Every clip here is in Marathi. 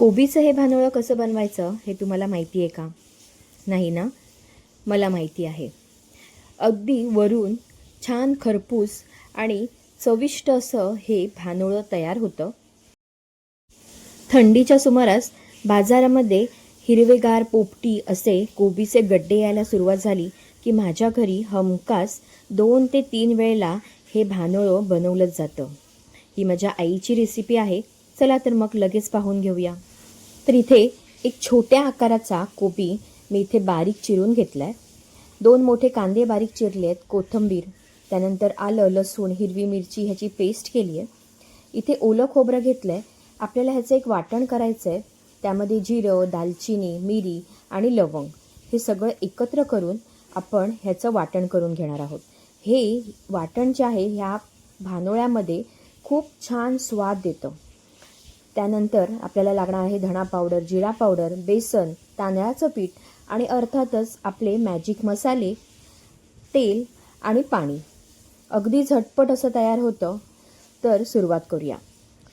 कोबीचं हे भानोळं कसं बनवायचं हे तुम्हाला माहिती आहे का? नाही ना? मला माहिती आहे. अगदी वरून छान खरपूस आणि चविष्ट असं हे भानोळं तयार होतं. थंडीच्या सुमारास बाजारामध्ये हिरवेगार पोपटी असे कोबीचे गड्डे यायला सुरुवात झाली की माझ्या घरी हमखास दोन ते तीन वेळेला हे भानोळं बनवलंच जातं. ही माझ्या आईची रेसिपी आहे. चला तर मग लगेच पाहून घेऊया. तर इथे एक छोट्या आकाराचा कोबी मी इथे बारीक चिरून घेतला आहे दोन मोठे कांदे बारीक चिरले आहेत कोथिंबीर त्यानंतर आलं लसूण हिरवी मिरची ह्याची पेस्ट केली आहे. इथे ओलं खोबरं घेतलं आहे आपल्याला ह्याचं एक वाटण करायचं आहे त्यामध्ये जिरं दालचिनी मिरी आणि लवंग हे सगळं एकत्र करून आपण ह्याचं वाटण करून घेणार आहोत. हे वाटण जे आहे ह्या भानोळ्यामध्ये खूप छान स्वाद देतं. त्यानंतर आपल्याला लागणार आहे धणा पावडर जिरा पावडर बेसन तांदळाचं पीठ आणि अर्थातच आपले मॅजिक मसाले तेल आणि पाणी. अगदी झटपट असं तयार होतं तर सुरुवात करूया.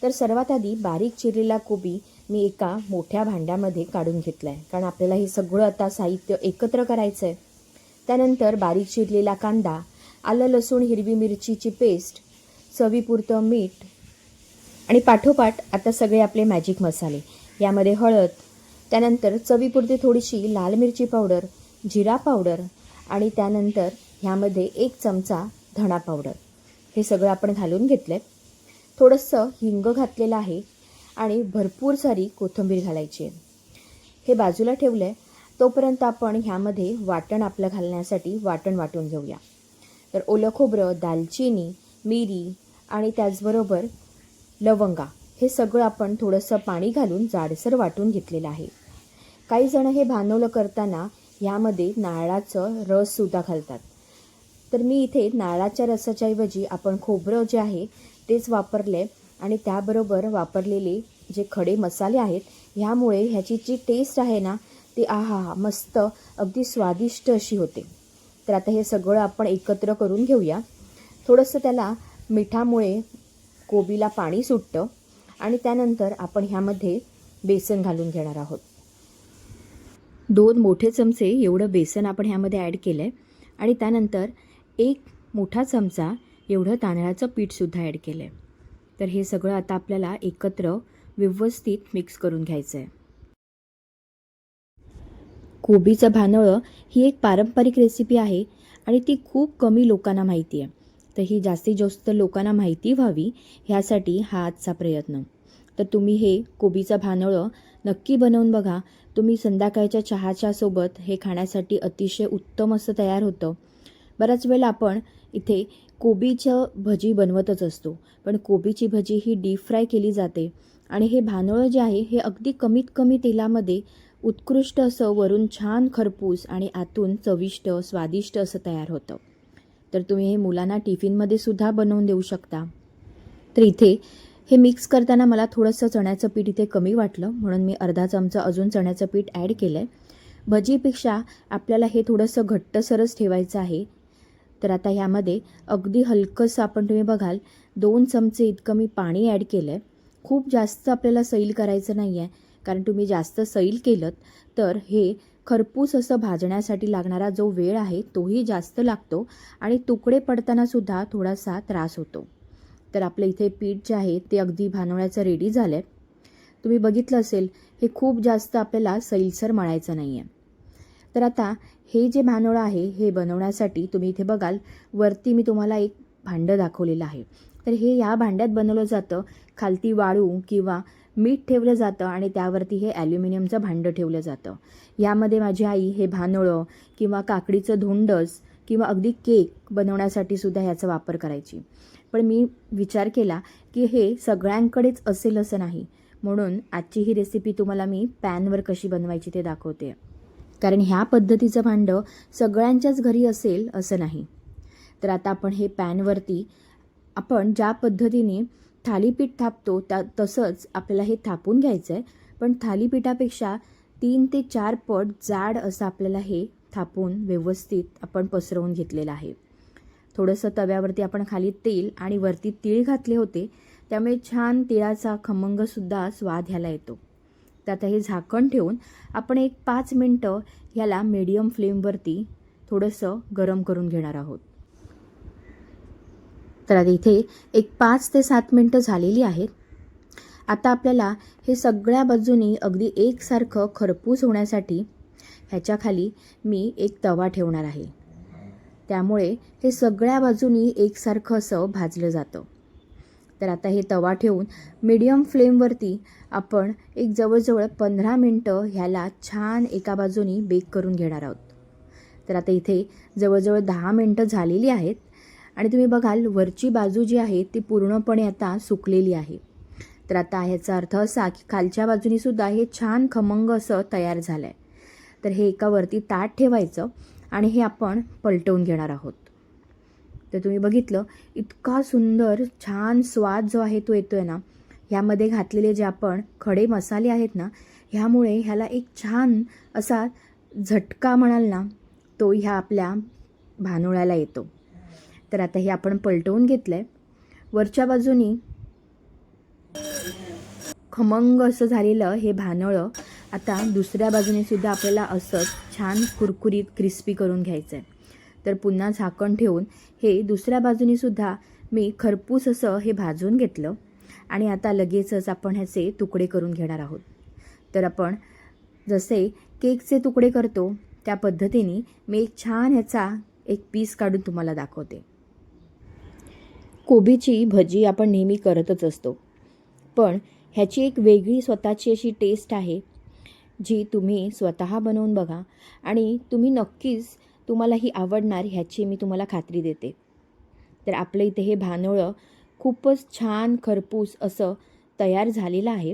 तर सर्वात आधी बारीक चिरलेला कोबी मी एका मोठ्या भांड्यामध्ये काढून घेतला आहे कारण आपल्याला हे सगळं आता साहित्य एकत्र करायचं आहे त्यानंतर बारीक चिरलेला कांदा आलं लसूण हिरवी मिरचीची पेस्ट चवीपुरतं मीठ आणि पाठोपाठ आता सगळे आपले मॅजिक मसाले. यामध्ये हळद त्यानंतर चवीपुरती थोडीशी लाल मिरची पावडर जिरा पावडर आणि त्यानंतर ह्यामध्ये एक चमचा धणा पावडर हे सगळं आपण घालून घेतलं आहे थोडंसं हिंग घातलेलं आहे आणि भरपूर सारी कोथिंबीर घालायची आहे. हे बाजूला ठेवलं आहे तोपर्यंत आपण ह्यामध्ये वाटण आपलं घालण्यासाठी वाटण वाटून घेऊया. तर ओलं खोबरं दालचिनी मिरी आणि त्याचबरोबर लवंगा हे सगळं आपण थोडंसं पाणी घालून जाडसर वाटून घेतलेलं आहे. काही जण हे भानवलं करताना ह्यामध्ये नारळाचं रससुद्धा घालतात. तर मी इथे नारळाच्या रसाच्या ऐवजी आपण खोबरं जे आहे तेच वापरले आणि त्याबरोबर वापरलेले जे खडे मसाले आहेत ह्यामुळे ह्याची जी टेस्ट आहे ना ती आहा हा मस्त अगदी स्वादिष्ट अशी होते. तर आता हे सगळं आपण एकत्र करून घेऊया. थोडंसं त्याला मिठामुळे कोबीला पाणी सुटतं आणि त्यानंतर आपण ह्यामध्ये बेसन घालून घेणार आहोत. दोन मोठे चमचे एवढं बेसन आपण ह्यामध्ये ॲड केलं आहे आणि त्यानंतर एक मोठा चमचा एवढं तांदळाचं पीठसुद्धा ॲड केलं आहे तर हे सगळं आता आपल्याला एकत्र व्यवस्थित मिक्स करून घ्यायचं आहे कोबीचं भानळं ही एक पारंपरिक रेसिपी आहे आणि ती खूप कमी लोकांना माहिती आहे तर ही जास्तीत जास्त लोकांना माहिती व्हावी ह्यासाठी हा आजचा प्रयत्न. तर तुम्ही हे कोबीचं भानळं नक्की बनवून बघा. तुम्ही संध्याकाळच्या चहाच्या सोबत हे खाण्यासाठी अतिशय उत्तम असं तयार होतं. बऱ्याच वेळेला आपण इथे कोबीचं भजी बनवतच असतो. पण कोबीची भजी ही डीप फ्राय केली जाते. आणि हे भानळं जे आहे हे अगदी कमीत कमी तेलामध्ये उत्कृष्ट असं वरून छान खरपूस आणि आतून चविष्ट स्वादिष्ट असं तयार होतं. तर तुम्ही हे मुलांना टिफिनमध्ये सुद्धा बनवून देऊ शकता. तर इथे हे मिक्स करताना मला थोडंसं चण्याचं पीठ इथे कमी वाटलं म्हणून मी अर्धा चमचा अजून चण्याचं पीठ ॲड केलं आहे भजीपेक्षा आपल्याला हे थोडंसं घट्टसरच ठेवायचं आहे. तर आता ह्यामध्ये अगदी हलकंसं आपण तुम्ही बघाल दोन चमचे इतकं मी पाणी ॲड केलं आहे खूप जास्त आपल्याला सैल करायचं नाही आहे कारण तुम्ही जास्त सैल केलं तर हे खरपूस असं भाजण्यासाठी लागणारा जो वेळ आहे तोही जास्त लागतो आणि तुकडे पडतानासुद्धा थोडासा त्रास होतो. तर आपलं इथे पीठ जे आहे ते अगदी भानवण्याचं रेडी झालं आहे तुम्ही बघितलं असेल हे खूप जास्त आपल्याला सैलसर मळायचं नाही आहे तर आता हे जे भानवळं आहे हे बनवण्यासाठी तुम्ही इथे बघाल वरती मी तुम्हाला एक भांडं दाखवलेलं आहे. तर हे या भांड्यात बनवलं जातं खालती वाळू किंवा मीठ ठेवलं जातं आणि त्यावरती हे ॲल्युमिनियमचं भांडं ठेवलं जातं. यामध्ये माझी आई हे भानवळं किंवा काकडीचं धोंडस किंवा अगदी केक बनवण्यासाठी सुद्धा ह्याचा वापर करायची. पण मी विचार केला की हे सगळ्यांकडेच असेल असं नाही. म्हणून आजची ही रेसिपी तुम्हाला मी पॅनवर कशी बनवायची ते दाखवते. कारण ह्या पद्धतीचं भांडं सगळ्यांच्याच घरी असेल असं नाही. तर आता आपण हे पॅनवरती आपण ज्या पद्धतीने थालीपीठ थापतो त्या तसंच आपल्याला हे थापून घ्यायचं आहे पण थालीपीठापेक्षा तीन ते चार पट जाड असं आपल्याला हे थापून व्यवस्थित आपण पसरवून घेतलेलं आहे. थोडंसं तव्यावरती आपण खाली तेल आणि वरती तीळ घातले होते त्यामुळे छान तिळाचा खमंगसुद्धा स्वाद ह्याला येतो. त्यात हे झाकण ठेवून आपण एक पाच मिनटं ह्याला मीडियम फ्लेमवरती थोडंसं गरम करून घेणार आहोत. तर आता इथे एक पाच ते सात मिनटं झालेली आहेत. आता आपल्याला हे सगळ्या बाजूनी अगदी एकसारखं खरपूस होण्यासाठी ह्याच्याखाली मी एक तवा ठेवणार आहे. त्यामुळे हे सगळ्या बाजूनी एकसारखं असं भाजलं जातं. तर आता हे तवा ठेवून मीडियम फ्लेमवरती आपण एक जवळजवळ पंधरा मिनटं ह्याला छान एका बाजूनी बेक करून घेणार आहोत. तर आता इथे जवळजवळ दहा मिनटं झालेली आहेत. आणि तुम्ही बघाल वरची बाजू जी आहे ती पूर्णपणे आता सुकलेली आहे. तर आता ह्याचा अर्थ असा की खालच्या बाजूनी सुद्धा हे छान खमंग असं तयार झालं आहे तर हे एका वरती ताट ठेवायचं आणि हे आपण पलटवून घेणार आहोत. तर तुम्ही बघितलं इतका सुंदर छान स्वाद जो आहे तो येतो आहे ना ह्यामध्ये घातलेले जे आपण खडे मसाले आहेत ना ह्यामुळे ह्याला एक छान असा झटका म्हणाल ना तो ह्या आपल्या भानोळ्याला येतो. तर आता हे आपण पलटवून घेतलं आहे वरच्या बाजूनी खमंग असं झालेलं हे भानळं आता दुसऱ्या बाजूने सुद्धा आपल्याला असंच छान कुरकुरीत क्रिस्पी करून घ्यायचं आहे तर पुन्हा झाकण ठेवून हे दुसऱ्या बाजूने सुद्धा मी खरपूस असं हे भाजून घेतलं आणि आता लगेचच आपण ह्याचे तुकडे करून घेणार आहोत. तर आपण जसे केकचे तुकडे करतो त्या पद्धतीने मी एक छान ह्याचा एक पीस काढून तुम्हाला दाखवते. कोबीची भजी आपण नेहमी करतच असतो. पण ह्याची एक वेगळी स्वतःची अशी टेस्ट आहे जी तुम्ही स्वतः बनवून बघा आणि तुम्ही नक्कीच तुम्हाला ही आवडणार ह्याची मी तुम्हाला खात्री देते. तर आपलं इथे हे भानोळं खूपच छान खरपूस असं तयार झालेलं आहे.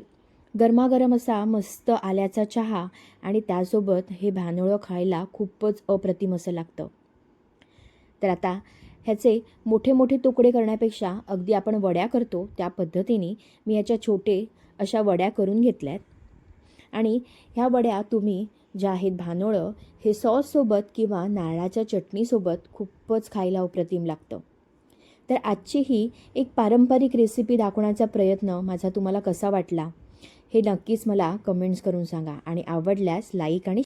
गरमागरम असा मस्त आल्याचा चहा आणि त्यासोबत हे भानोळं खायला खूपच अप्रतिम असं लागतं. तर आता ह्याचे मोठे मोठे तुकडे करण्यापेक्षा अगदी आपण वड्या करतो त्या पद्धतीने मी ह्याच्या छोटे अशा वड्या करून घेतल्यात. आणि ह्या वड्या तुम्ही ज्या आहेत भानोळं हे सॉससोबत किंवा नारळाच्या चटणीसोबत खूपच खायला अप्रतिम लागतं. तर आजची ही एक पारंपरिक रेसिपी दाखवण्याचा प्रयत्न माझा तुम्हाला कसा वाटला हे नक्कीच मला कमेंट्स करून सांगा. आणि आवडल्यास लाईक आणि